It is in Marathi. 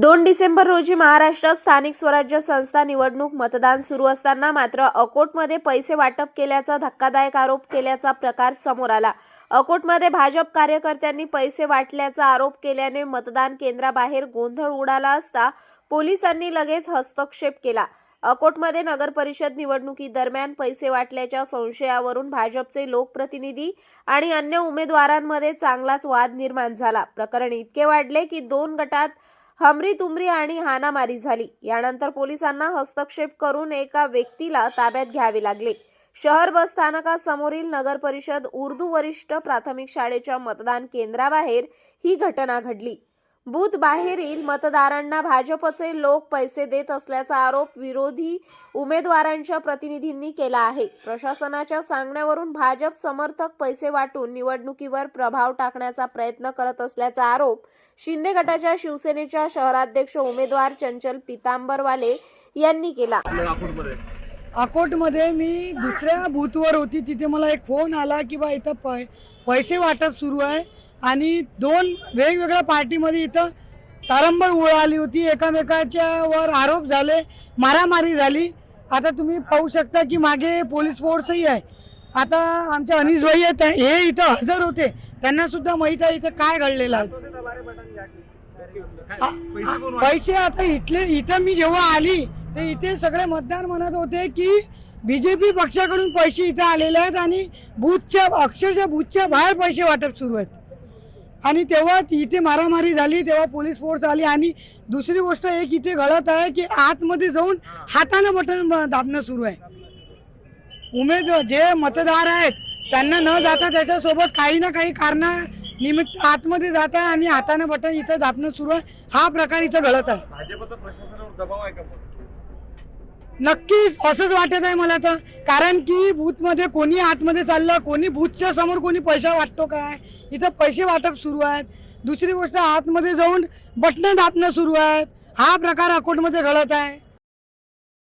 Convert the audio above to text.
दोन डिसेंबर रोजी महाराष्ट्रात स्थानिक स्वराज्य संस्था निवडणूक मतदान सुरू असताना मात्र अकोटमध्ये पैसे वाटप केल्याचा धक्कादायक आरोप केल्याचा प्रकार समोर आला. अकोटमध्ये भाजप कार्यकर्त्यांनी पैसे वाटल्याचा आरोप केल्याने मतदान केंद्राबाहेर गोंधळ उडाला असता पोलिसांनी लगेच हस्तक्षेप केला. अकोटमध्ये नगर परिषद निवडणुकीदरम्यान पैसे वाटल्याच्या संशयावरून भाजपचे लोकप्रतिनिधी आणि अन्य उमेदवारांमध्ये चांगलाच वाद निर्माण झाला. प्रकरण इतके वाढले की दोन गटात हमरी तुमरी आणि हानामारी झाली. यानंतर पोलिसांना हस्तक्षेप करून एका व्यक्तीला ताब्यात घ्यावे लागले. शहर बस स्थानकासमोरील नगर परिषद उर्दू वरिष्ठ प्राथमिक शाळेच्या मतदान केंद्राबाहेर ही घटना घडली. बूथ बाहेरील मतदारांना भाजपचे लोक पैसे देत असल्याचा आरोप विरोधी उमेदवारांच्या प्रतिनिधींनी केला आहे. प्रशासनाच्या सांगण्यावरून भाजप समर्थक पैसे वाटून निवडणुकीवर प्रभाव टाकण्याचा प्रयत्न करत असल्याचा आरोप शिंदे गटाच्या शिवसेनेच्या शहराध्यक्ष उमेदवार चंचल पितांबरवाले यांनी केला. अकोटमध्ये मी दुसऱ्या बूथवर होती तिथे मला एक फोन आला की बा इथं पैसे वाटप सुरू आहे. आणि दोन वेगवेगळ्या पार्टीमध्ये इथं तारंबळ उडाली होती. एकामेकाच्या वर आरोप झाले मारामारी झाली. आता तुम्ही पाहू शकता की मागे पोलीस फोर्सही आहे. आता आमचे अनिस भाई आहेत हे इथं हजर होते. त्यांना सुद्धा माहीत आहे इथं काय घडलेलं आहे. पैसे आता इथले इथं मी जेव्हा आली ते इथे सगळे मतदार म्हणत होते की बीजेपी पक्षाकडून पैसे इथे आलेले आहेत आणि बूथच्या अक्षरशः बूथच्या बाहेर पैसे वाटप सुरू आहेत. आणि तेव्हा इथे मारामारी झाली तेव्हा पोलीस फोर्स आली आणि दुसरी गोष्ट एक इथे घडत आहे की आतमध्ये जाऊन हातानं बटन दाबणं सुरू आहे. उमेद जे मतदार आहेत त्यांना न जाता त्याच्यासोबत काही ना काही कारणा निमित्त आतमध्ये जात आहे आणि हातानं बटन इथं दाबणं सुरू आहे. हा प्रकार इथं घडत आहे भाजपचा प्रशासनावर दबाव आहे का मग? नक्कीच असंच वाटत आहे मला तर. कारण की बूथमध्ये कोणी आतमध्ये चाललं कोणी बूथच्या समोर कोणी पैसा वाटतो काय? इथं पैसे वाटप सुरू आहेत. दुसरी गोष्ट आतमध्ये जाऊन बटणं दाबणं सुरू आहेत. हा प्रकार अकोटमध्ये घडत आहे.